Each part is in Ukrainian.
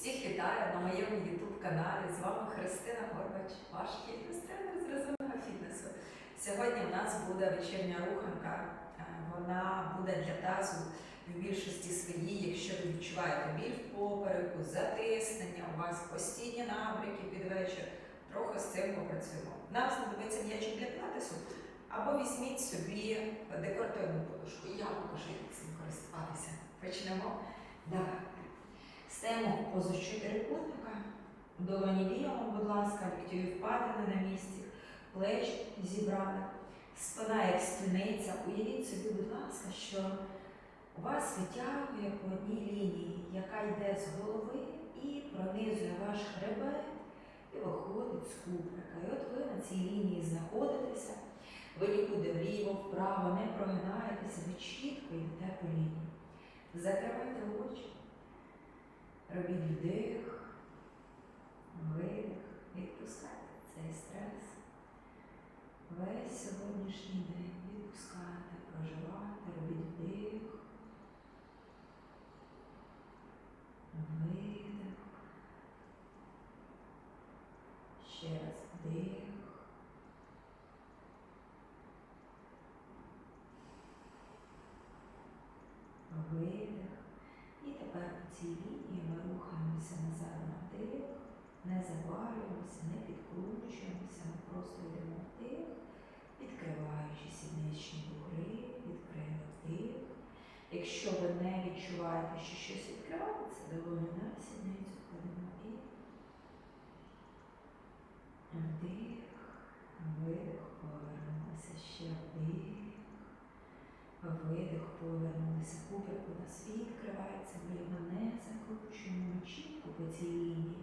Всіх вітаю на моєму YouTube каналі. З вами Христина Горбач, ваш фітнес-тренер з розумного фітнесу. Сьогодні у нас буде вечірня руханка. Е, Вона буде для тазу в більшості своїй, якщо ви відчуваєте біль в попереку, затиснення, у вас постійні набряки під вечір. Трохи з цим попрацюємо. Нам знадобиться м'ячик для пілатесу, або візьміть собі декоративну подушку. Я покажу, як цим користуватися. Почнемо. Давай. Стаємо в позу чотирикутника. Долоні лівому, будь ласка, ліктьові впадини на місці, плечі зібрали. Спина як стільниця. Уявіть собі, будь ласка, що вас витягує по одній лінії, яка йде з голови і пронизує ваш хребет і виходить з куприка. І от ви на цій лінії знаходитеся, ви нікуди вліво, вправо не прогинаєтеся, ви чітко йдете по лінії. Закривайте очі. Робіть вдих, видих, відпускайте цей стрес. Весь сьогоднішній день відпускайте, проживайте, робіть вдих, видих. Ще раз вдих. Видих. І тепер цій лінії ми рухаємося назад на вдих, не завалюємося, не підкручуємося, ми просто йдемо вдих, відкриваючи сідничні бугри, відкрили вдих. Якщо ви не відчуваєте, що щось відкривається, долоні на сідницю кладемо і вдих, видих, повернулися ще вдих. Видих, повернулися, купик у нас відкривається, коліна не закручуємо чітко по цій лінії.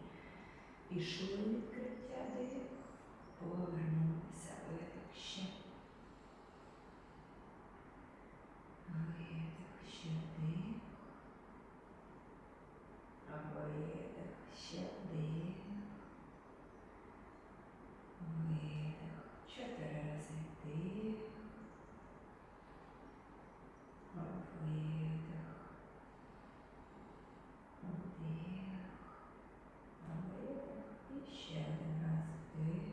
Пішли відкриття, дих, повернулися, видих ще. Видих, ще дих. Видих, ще дих. Видих. Чотири рази дих. Видих. Вдих. Видих. І ще один раз вдих.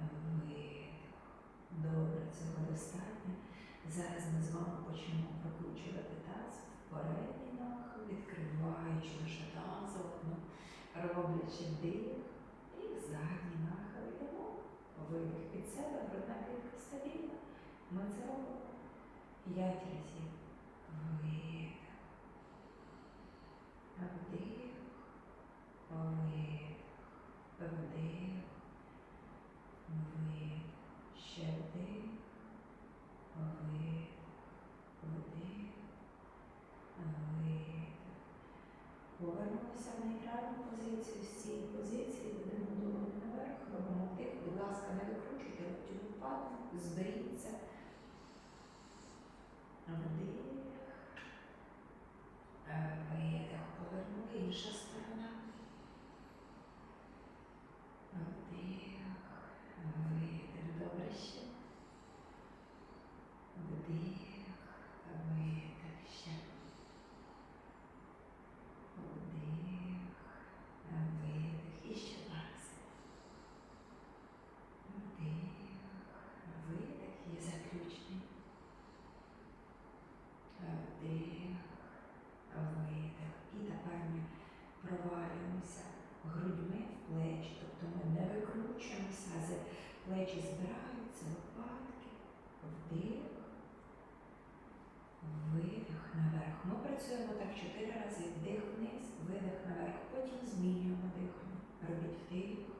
Видих. Добре, цього достатньо. Зараз ми з вами почнемо прокручувати нахил, відкриваючи дно, роблячи вдих і задній нахил йдемо. Видих від себе, грудна клітка стабільна. Ми це робимо п'ять разів. Видих. Вдих. Видих. Вдих. Вдих. Ще. Вдих. Вдих. Вдих. Повернемося в нейтральну цієї позиції будемо долоні наверх, робимо тих, Будь ласка, не викручуйте локтєву впаду, зберіться. Вдих. Е, Видих. Повернули. Інша сторона. Вдих. Видих. Добре ще. Вдих. Видих. Ще. Вдих. Видих. І ще раз. Вдих. Видих. І заключний. Вдих, видих. І тепер ми провалюємося грудьми в плечі, тобто ми не викручуємося, а плечі збираються лопатки, вдих, видих наверх. Ми працюємо так чотири рази. Вдих вниз, видих наверх. Потім змінюємо дихання. Робіть вдих.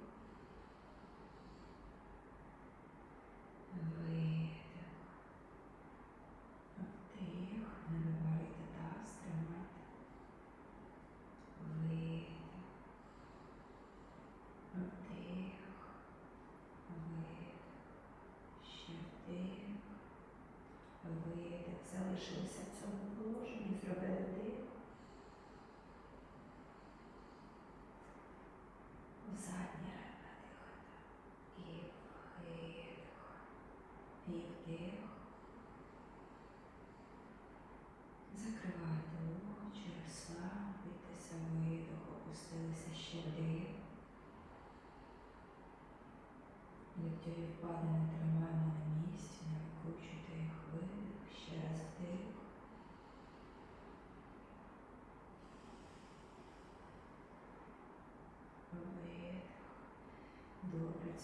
залишилися в цьому положенні, зробили дих. Задні ребра дихати. І вдих. І вдих. Закривайте очі, розслабитися, видих, опустилися ще вдих. Ліктєві впаде, не тримаємо.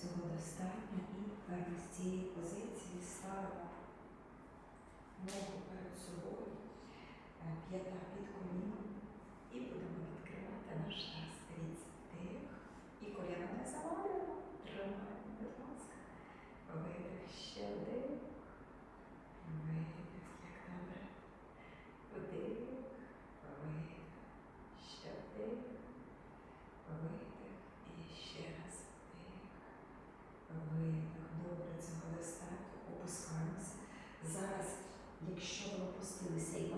цього достатньо і тепер цієї позиції ставимо ногу перед собою, е, п'ята під коліном і будемо відкривати наш таз.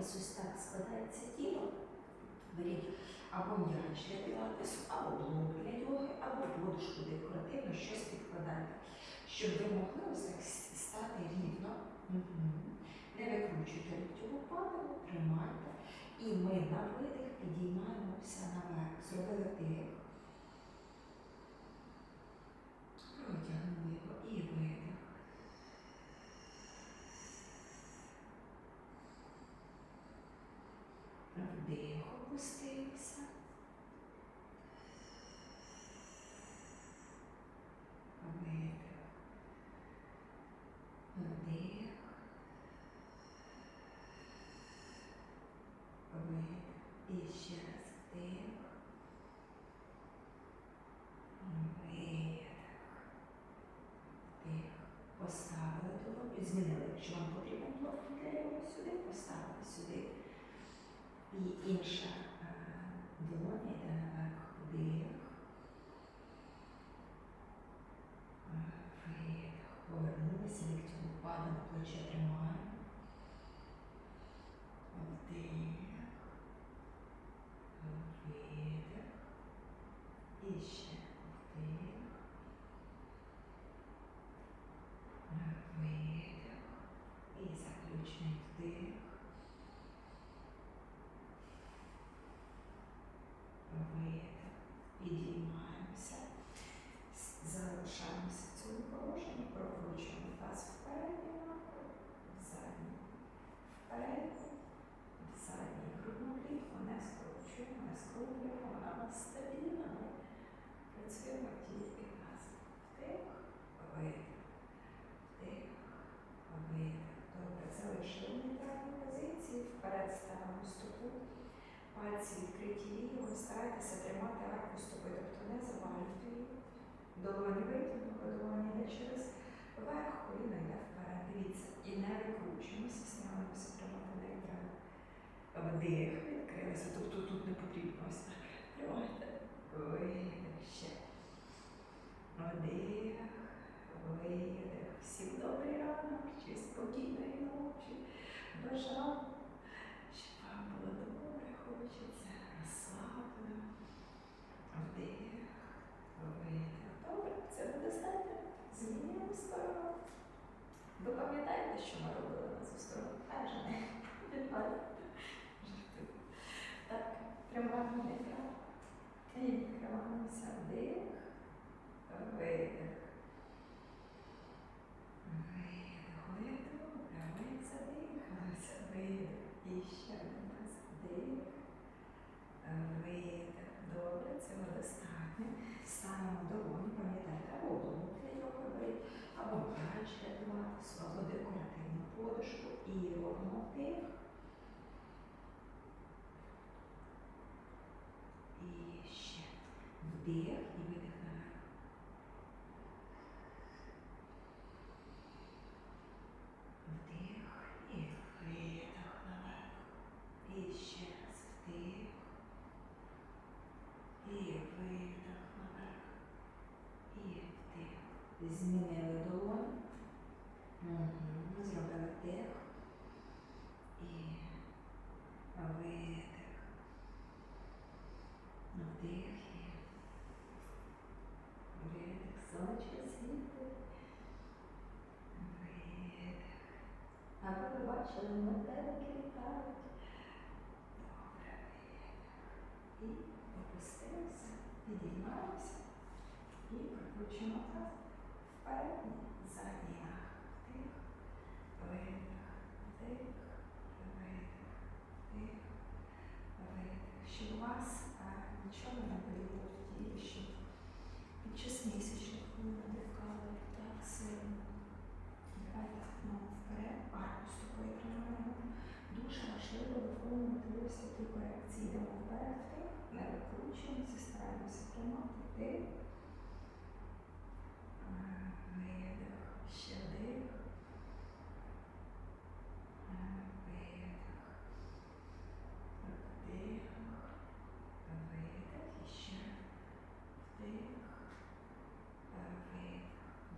пілатес ось так складається тіло. Беріть або м'яч для пілатесу, або блок для йоги, або подушку декоративно щось підкладаєте, щоб ви могли ось так стати рівно. Не викручуйте ліктьову паливу, тримайте. І ми на видих підіймаємося наверх. Зробили тих. ці відкриті лінії, ви старайтеся тримати арку стопи, тобто не завалюйте її, долоні витягнути, долоні не через верх, коліна йде вперед. Дивіться. І не викручуємося, стараємося тримати не нейтрально. Вдих, відкрилися, тобто тут не потрібно ось так. Тримайте. Видих ще. Вдих, видих. Всім добрий ранок, чи спокійної ночі. Бажаю. учиться. Okay. побачили, метелики літають. Добре. І опустилися, підіймаємося і прикручуємо таз вперед, задній нах. Тих, видих, тих, видих, тих, видих. Щоб у вас а, нічого не було. Тримати вдих. А, Видих, ще вдих. А, Видих. Вдих. Видих. І ще вдих. А, Видих.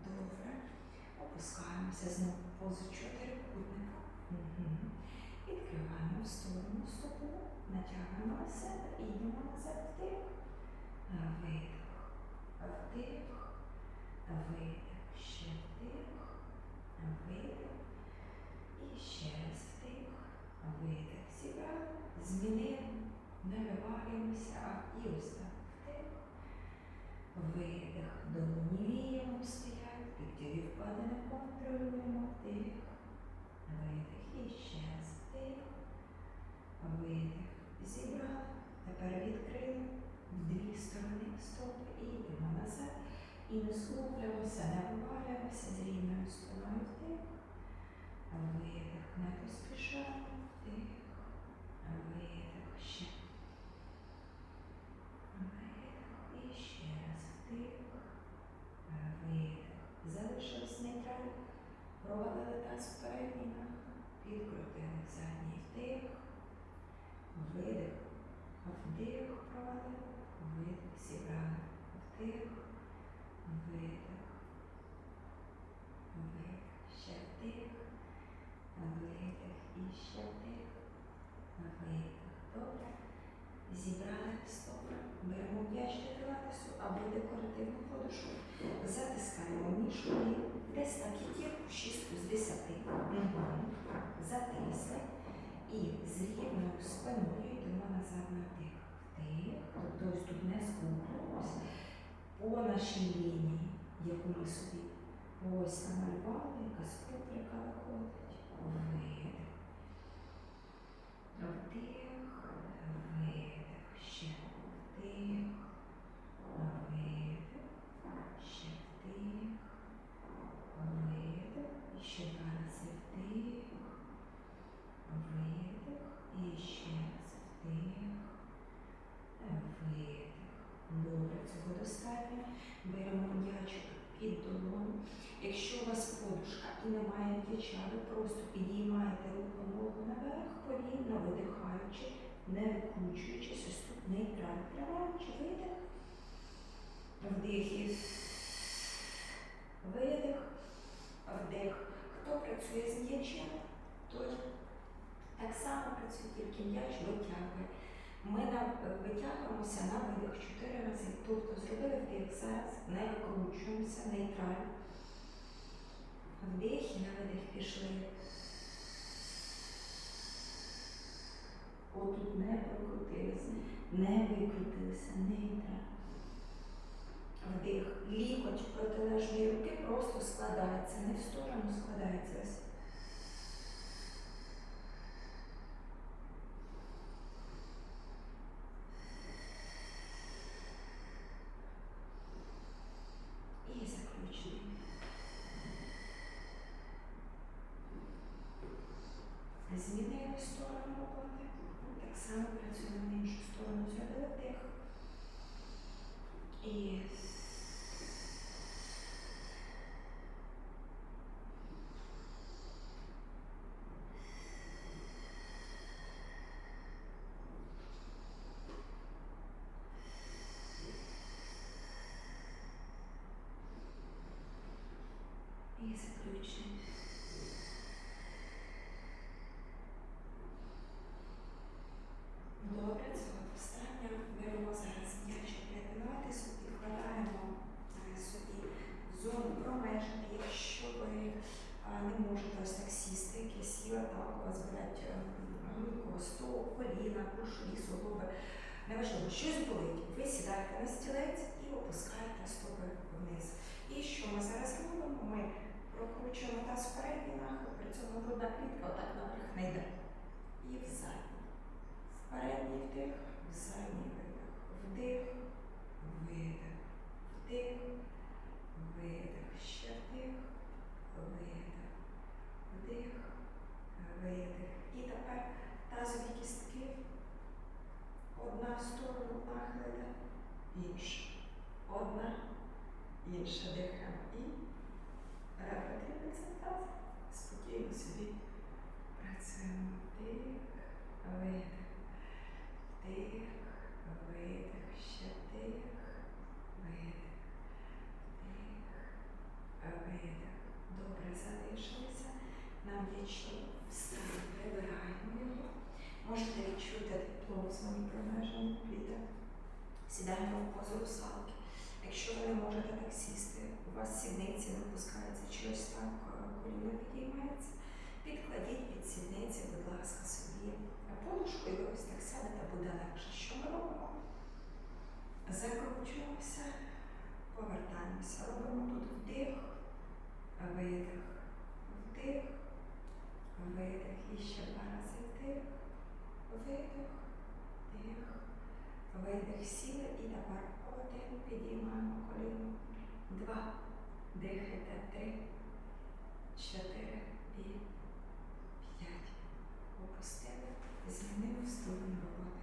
Добре. Опускаємося знову в позу чотирикутника. Мгм. Відкриваємо в сторону стопу, натягуємо на себе і йдемо назад вдих. А, Видих. Вдих. Видих. Ще вдих. Видих. І ще раз вдих. Видих. Зібрали. Змінили. Не вивалюємося, а і ось так. Вдих. Видих. Долоні віємо стоять. Підтягів впади не контролюємо. Вдих. Видих. І ще раз вдих. Видих. Зібрали. Тепер відкрили в дві сторони стопи і йдемо назад. І не скруплюємося, не вивалюємося з рівною спиною вдих. Видих. Не поспішаємо. Вдих. Видих. Ще. Видих. І ще раз вдих. Видих. Залишилось нейтраль. Провалили таз в передній нах. Підкрутили задній вдих. Видих. Вдих провалили. Видих. Зібрали. Вдих. Видих. Видих. Ще вдих. Видих. І ще вдих. Видих. Добре. Зібрали стопи. Беремо м'яч для пілатесу або декоративну подушку. Затискаємо між колін. Десь так і кірку 6 з 10. Мгм. Затисли. І рівною спиною йдемо назад на тих. Вдих. Тобто ось тут не скруплюємося. По нашій лінії, яку ми собі ось намалювали, яка скруплика виходить. Видих. Вдих. Видих. Ще вдих. Видих. Ще вдих. Видих. І ще два рази вдих. Видих. І ще раз вдих. Видих. Добре, цього достатньо. Беремо м'ячик під долону. Якщо у вас подушка і немає м'яча, ви просто підіймаєте руку ногу наверх, повільно видихаючи, не викручуючись, ось тут нейтраль, тримаючи видих. Вдих і видих. Вдих. Хто працює з м'ячем, той так само працює, тільки м'яч витягує. Ми витягуємося на видих 4 рази. Тобто зробили вдих зараз, не викручуємося, нейтраль. Вдих і на видих пішли. Отут не прокрутилися, не викрутилися, нейтраль. Вдих. Лікоть протилежної руки просто складається, не в сторону складається. Видих. І ще два рази вдих, видих, вдих, видих, сіли і тепер один підіймаємо коліно. Два. Дихайте. Три, чотири і п'ять. Опустили. Змінили сторону роботи.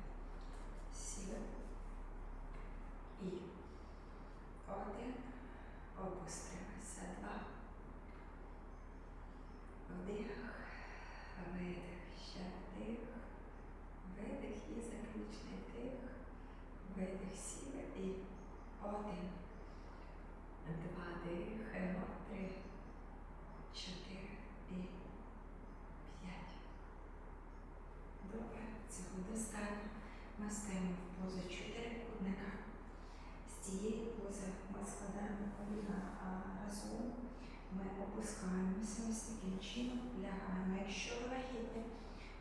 Сіли. І один. Опустилися. Два. Вдих. Видих. Ще вдих. Видих і заключний дих, Видих сіли і один. Два дихаємо. Три. Чотири і п'ять. Добре, цього достатньо. Ми стаємо в позу чотирикутника. З цієї пози ми складаємо коліна а, разом. Ми опускаємося ось таким чином, лягаємо. Якщо ви вагітні,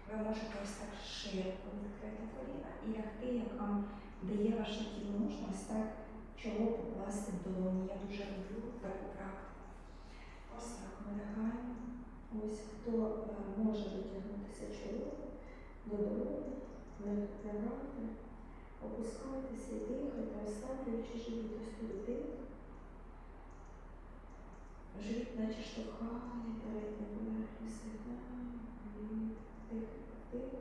ви можете ось так широко відкрити коліна і лягти, як вам дає ваше тіло. Можна ось так чоло покласти в долоні. Я дуже люблю таку практику. Ось так ми лягаємо. Ось хто е, може дотягнутися чолом долоні, лягайте, опускайтеся і дихайте, розслаблюючи живіт ось тут. Живіт наче штовхає передню поверхню. Вдих, вдих, вдих.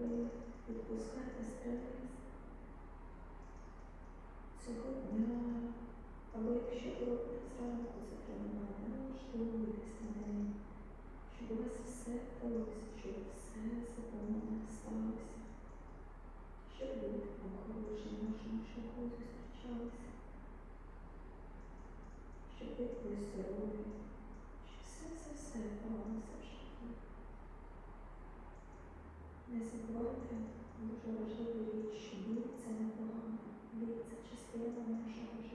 Ви відпускаєте стрес цього дня. Або якщо робите зранку це тренування, налаштовуйтесь на день, щоб у вас все вдалося, щоб все заповнено сталося, щоб люди вам хороші на шляху зустрічалися, щоб ви були здорові, щоб все все все вдалося в житті. Не забувайте дуже важливу річ, що біль це не погано, біль це частина нашого життя,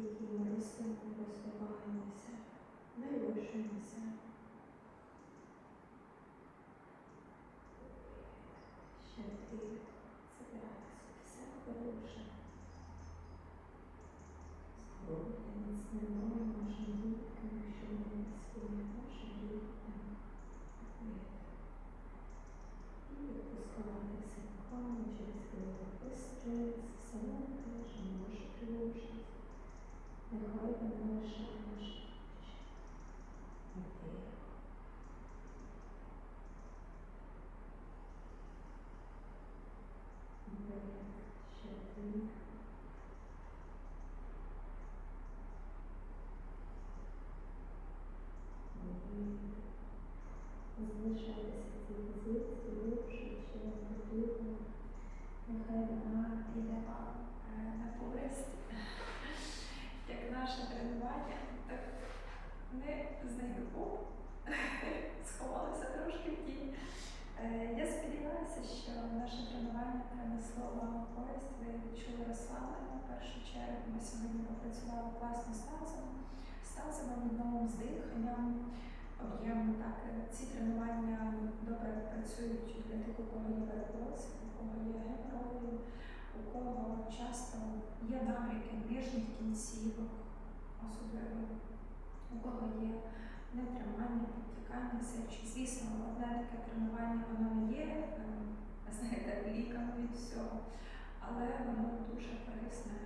в якій ми ростемо, розвиваємося, народжуємося. Ще ти забирайте собі все хороше. Здоров'я, міцного нашим діткам, якщо вони своїм нашим діткам. І відпускатися плавно через голову стрес, самотеж, наша тривожність. Нехай вона лишає наше життя. Вдих. Вдих. Ще вдих. Вдих. Залишайтеся в цій позиції довше, ще потрібно. Нехай вона йде вам е, на користь. Як наше тренування, так ми з нею оп, сховалися трошки в тінь. Е, Я сподіваюся, що наше тренування принесло вам користь, ви відчули розслаблення. В першу чергу ми сьогодні попрацювали класно з тазом, з тазовим дном, з диханням. ці тренування добре працюють для тих, у кого є перекос, у кого є геморої, у кого часто є набряки нижніх кінцівок, особливо у кого є нетримання, підтікання сечі. Звісно, одне таке тренування воно не є, е, знаєте, ліком від всього, але воно дуже корисне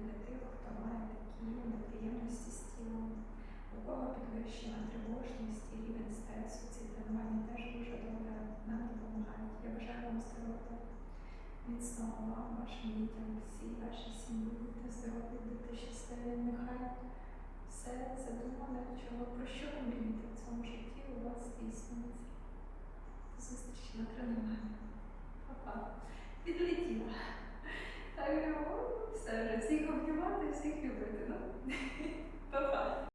для тих, хто має такі неприємності з тілом, у кого підвищена тривожність і рівень стресу. Ці тренування теж дуже добре нам допомагають. Я бажаю вам здоров'я, міцного вам, вашим дітям, всій вашій сім'ї, будьте здорові, будьте щасливі. Нехай все задумане, чого про що ви мрієте в цьому житті у вас здійснюється. До зустрічі на тренуванні. Па-па. Підлетіла. Так, о, все вже всіх обнімати, всіх любити. Ну, па-па.